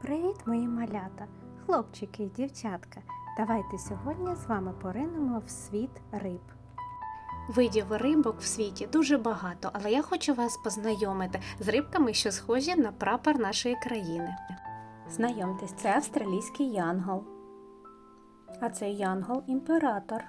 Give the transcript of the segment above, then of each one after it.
Привіт, мої малята, хлопчики і дівчатка. Давайте сьогодні з вами поринемо в світ риб. Видів рибок в світі дуже багато, але я хочу вас познайомити з рибками, що схожі на прапор нашої країни. Знайомтесь, це австралійський янгол. А це янгол імператор.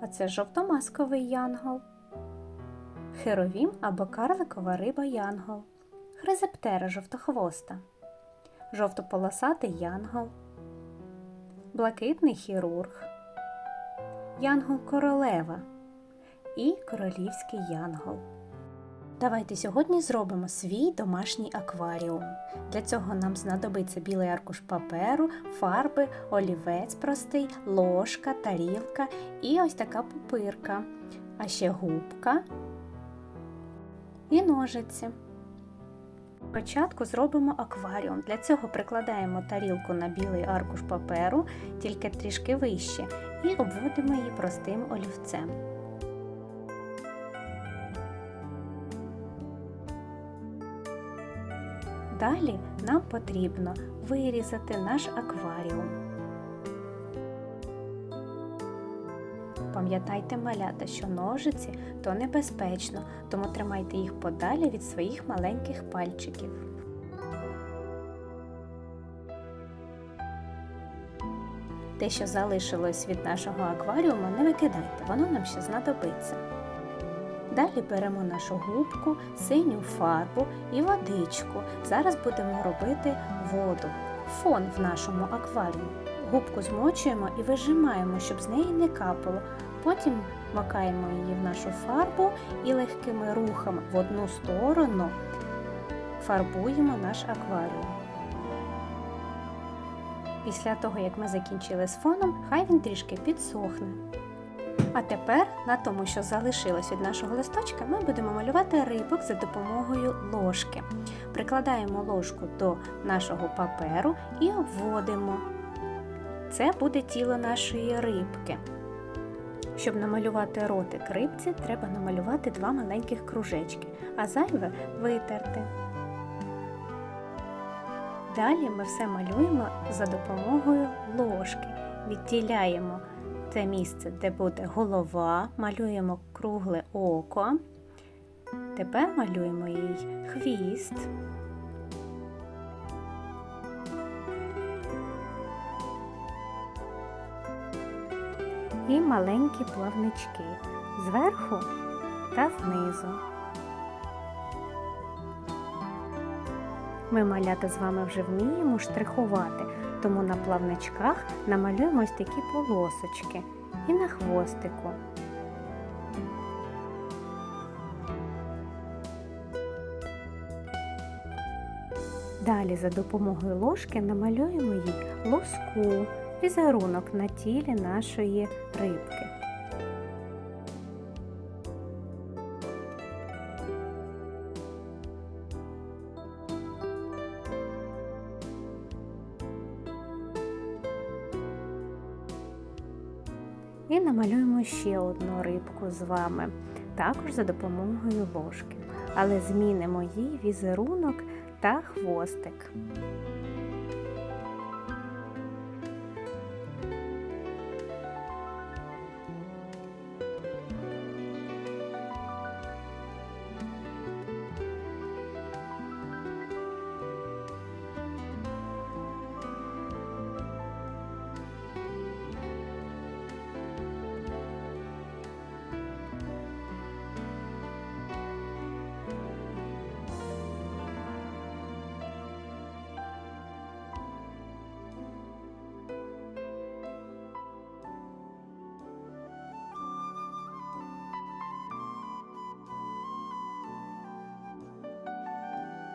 А це жовтомасковий янгол. Херовім або карликова риба янгол. Хризептера жовтохвоста. Жовтополосатий янгол. Блакитний хірург. Янгол королева і королівський янгол. Давайте сьогодні зробимо свій домашній акваріум. Для цього нам знадобиться білий аркуш паперу, фарби, олівець простий, ложка, тарілка і ось така пупирка, а ще губка і ножиці. Спочатку зробимо акваріум. Для цього прикладаємо тарілку на білий аркуш паперу, тільки трішки вище, і обводимо її простим олівцем. Далі нам потрібно вирізати наш акваріум. Пам'ятайте, малята, що ножиці то небезпечно, тому тримайте їх подалі від своїх маленьких пальчиків. Те, що залишилось від нашого акваріуму, не викидайте, воно нам ще знадобиться. Далі беремо нашу губку, синю фарбу і водичку. Зараз будемо робити воду, фон в нашому акваріумі. Губку змочуємо і вижимаємо, щоб з неї не капало. Потім макаємо її в нашу фарбу і легкими рухами в одну сторону фарбуємо наш акваріум. Після того, як ми закінчили з фоном, хай він трішки підсохне. А тепер на тому, що залишилось від нашого листочка, ми будемо малювати рибок за допомогою ложки. Прикладаємо ложку до нашого паперу і обводимо. Це буде тіло нашої рибки. Щоб намалювати ротик рибці, треба намалювати два маленьких кружечки, а зайве витерти. Далі ми все малюємо за допомогою ложки. Відділяємо це місце, де буде голова, малюємо кругле око. Тепер малюємо їй хвіст. І маленькі плавнички зверху та знизу. Ми малята з вами вже вміємо штрихувати, тому на плавничках намалюємо ось такі полосочки і на хвостику. Далі за допомогою ложки намалюємо їй лоску, візерунок на тілі нашої рибки. І намалюємо ще одну рибку з вами, також за допомогою ложки. Але змінимо їй візерунок та хвостик.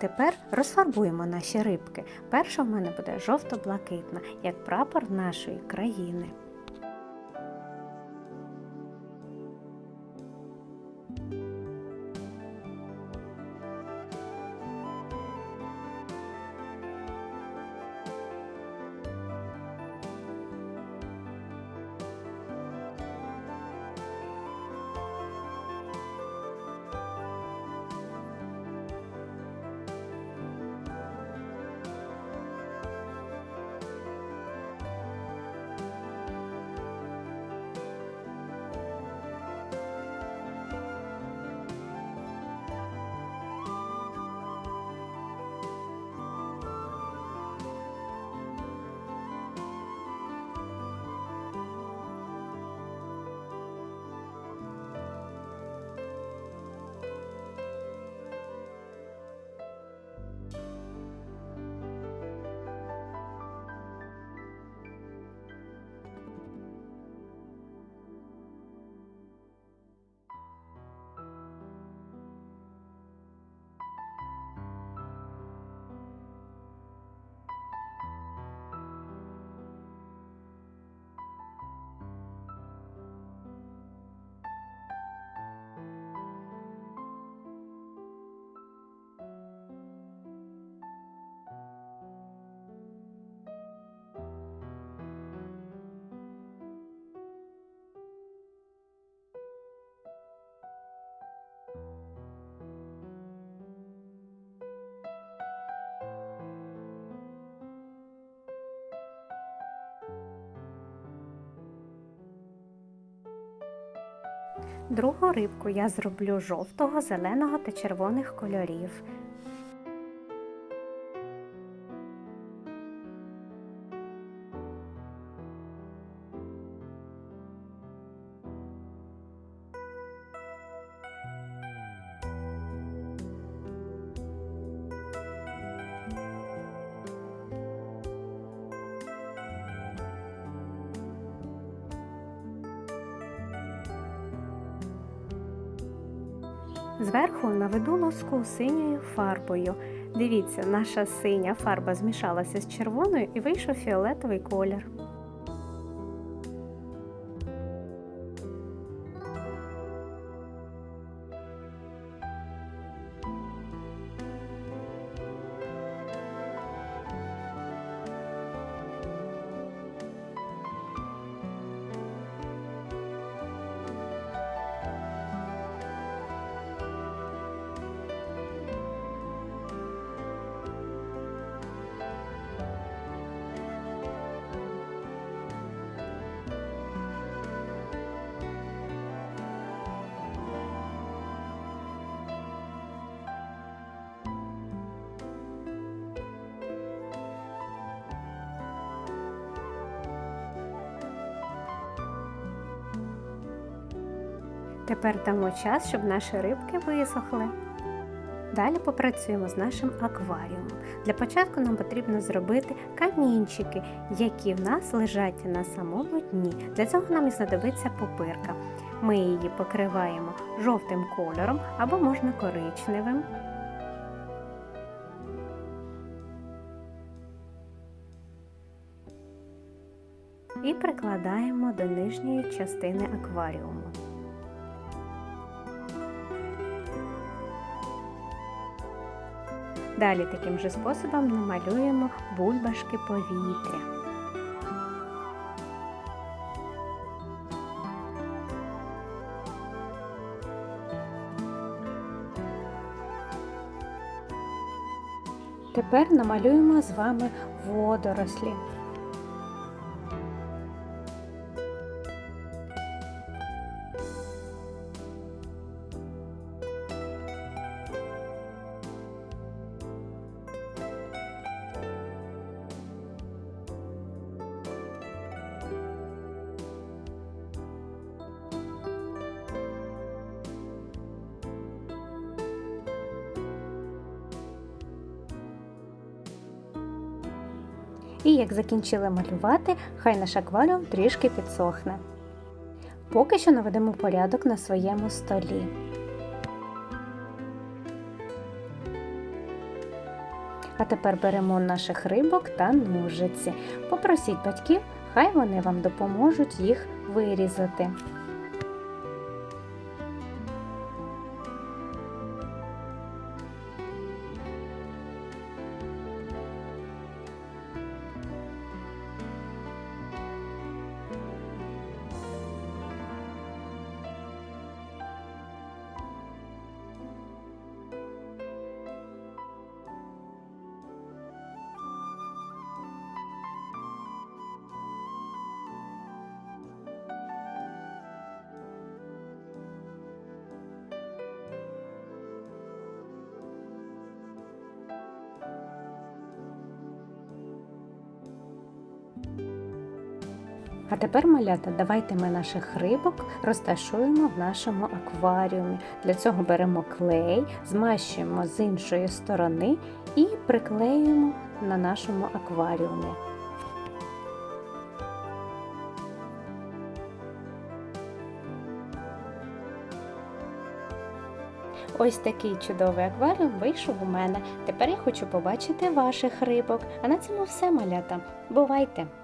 Тепер розфарбуємо наші рибки. Перша в мене буде жовто-блакитна, як прапор нашої країни. Другу рибку я зроблю жовтого, зеленого та червоних кольорів. Зверху наведу лоску синьою фарбою. Дивіться, наша синя фарба змішалася з червоною і вийшов фіолетовий колір. Тепер дамо час, щоб наші рибки висохли. Далі попрацюємо з нашим акваріумом. Для початку нам потрібно зробити камінчики, які в нас лежать на самому дні. Для цього нам і знадобиться пупирка. Ми її покриваємо жовтим кольором або можна коричневим. І прикладаємо до нижньої частини акваріуму. Далі таким же способом намалюємо бульбашки повітря. Тепер намалюємо з вами водорослі. І як закінчили малювати, хай наш акваріум трішки підсохне. Поки що наведемо порядок на своєму столі. А тепер беремо наших рибок та ножиці. Попросіть батьків, хай вони вам допоможуть їх вирізати. А тепер, малята, давайте ми наших рибок розташуємо в нашому акваріумі. Для цього беремо клей, змащуємо з іншої сторони і приклеюємо на нашому акваріумі. Ось такий чудовий акваріум вийшов у мене. Тепер я хочу побачити ваших рибок. А на цьому все малята. Бувайте!